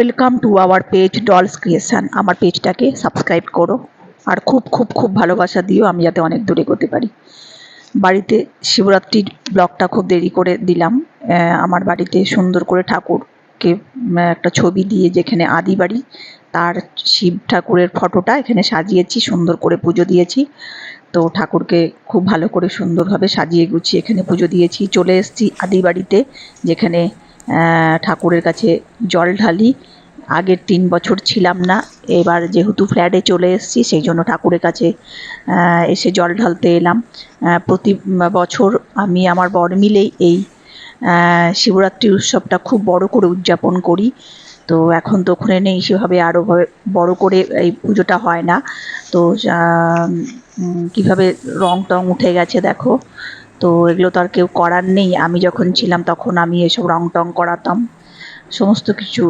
Welcome to our page dolls creation আমার পেজটাকে subscribe করো আর খুব খুব খুব ভালোবাসা দিও, আমি যাতে অনেক দূরে করতে পারি। বাড়িতে শিবরাত্রির ব্লগটা খুব দেরি করে দিলাম। আমার বাড়িতে সুন্দর করে ঠাকুরকে একটা ছবি দিয়ে যেখানে আদি বাড়ি, তার শিব ঠাকুরের ফটোটা এখানে সাজিয়েছি, সুন্দর করে পুজো দিয়েছি। তো ঠাকুরকে খুব ভালো করে সুন্দরভাবে সাজিয়ে গুছিয়ে এখানে পুজো দিয়েছি। চলে এসেছি আদি বাড়িতে, যেখানে ঠাকুরের কাছে জল ঢালি। আগের তিন বছর ছিলাম না, এবার যেহেতু ফ্ল্যাটে চলে এসেছি, সেই জন্য ঠাকুরের কাছে এসে জল ঢালতে এলাম। প্রতি বছর আমি, আমার বর মিলেই এই শিবরাত্রি উৎসবটা খুব বড় করে উদযাপন করি। তো এখন তো ওখানে নেই, সেভাবে আরও বড় করে এই পুজোটা হয় না। তো কীভাবে রং টং উঠে গেছে দেখো। তো এগুলো তো আর কেউ করার নেই। আমি যখন ছিলাম তখন আমি এসব রং টং করাতাম। সমস্ত কিছু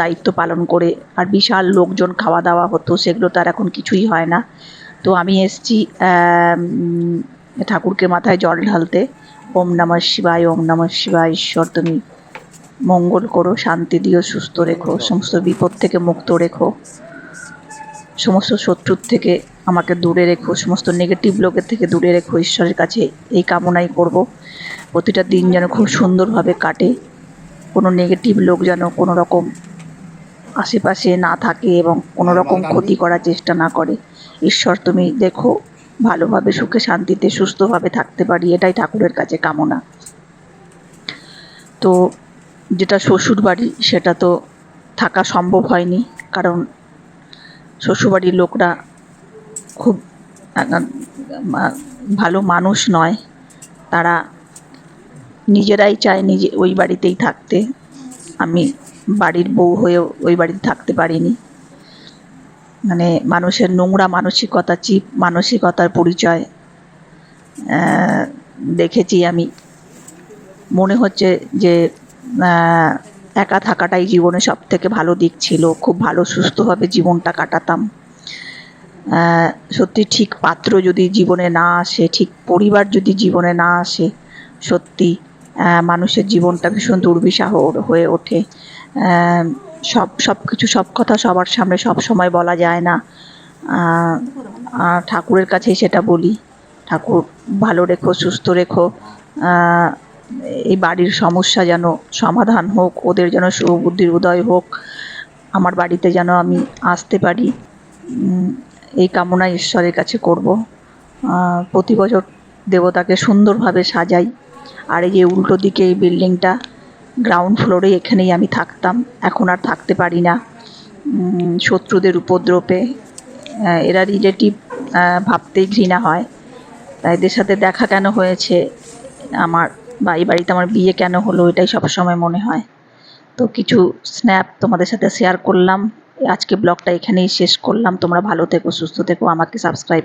দায়িত্ব পালন করে আর বিশাল লোকজন খাওয়া দাওয়া হতো, সেগুলো তো আর এখন কিছুই হয় না। তো আমি এসছি ঠাকুরকে মাথায় জল ঢালতে। ওম নমঃ শিবায়, ওম নমঃ শিবায়, ঈশ্বর তুমি মঙ্গল করো, শান্তি দিও, সুস্থ রেখো, সমস্ত বিপদ থেকে মুক্ত রেখো। সমস্ত শত্রুর থেকে আমাকে দূরে রেখো সমস্ত নেগেটিভ লোকের থেকে দূরে রেখো ঈশ্বরের কাছে এই কামনাই করব। প্রতিটা দিন যেন খুব সুন্দরভাবে কাটে। কোনো নেগেটিভ লোক যেন কোনো রকম আশেপাশে না থাকে এবং কোনো রকম ক্ষতি করার চেষ্টা না করে। ঈশ্বর তুমি দেখো ভালোভাবে সুখে শান্তিতে সুস্থভাবে থাকতে পারি এটাই ঠাকুরের কাছে কামনা। তো যেটা শ্বশুর বাড়ি সেটা তো থাকা সম্ভব হয়নি কারণ শ্বশুরবাড়ির লোকরা খুব ভালো মানুষ নয়। তারা নিজেরাই চায় নিজে ওই বাড়িতেই থাকতে। আমি বাড়ির বউ হয়েও ওই বাড়িতে থাকতে পারিনি। মানে মানুষের নোংরা মানসিকতা, চিপ মানসিকতার পরিচয় দেখেছি আমি। মনে হচ্ছে যে একা থাকাটাই জীবনে সব থেকে ভালো দিক ছিল। খুব ভালো সুস্থভাবে জীবনটা কাটাতাম। সত্যি ঠিক পাত্র যদি জীবনে না আসে, ঠিক পরিবার যদি জীবনে না আসে, সত্যি মানুষের জীবনটা ভীষণ দুর্বিষহ হয়ে ওঠে। সব সব কিছু, সব কথা সবার সামনে সব সময় বলা যায় না। ঠাকুরের কাছেই সেটা বলি। ঠাকুর ভালো রেখো, সুস্থ রেখো। এই বাড়ির সমস্যা যেন সমাধান হোক, ওদের যেন সুবুদ্ধির উদয় হোক, আমার বাড়িতে যেন আমি আসতে পারি এই কামনা ঈশ্বরের কাছে করব। প্রতি বছর দেবতাকে সুন্দরভাবে সাজাই, আর এই যে উল্টো দিকে এই বিল্ডিংটা, গ্রাউন্ড ফ্লোরে এখানেই আমি থাকতাম, এখন আর থাকতে পারি না। শত্রুদের উপদ্রবে এরা রিলেটিভ ভাবতেই ঘৃণা হয় এদের সাথে দেখা কেন হয়েছে, আমার বা এই বাড়িতে আমার বিয়ে কেন হলো, এটাই সবসময় মনে হয়। তো কিছু স্ন্যাপ তোমাদের সাথে শেয়ার করলাম। আজকে ব্লগটা এখানেই শেষ করলাম। তোমরা ভালো থেকো, সুস্থ থেকো, আমাকে সাবস্ক্রাইব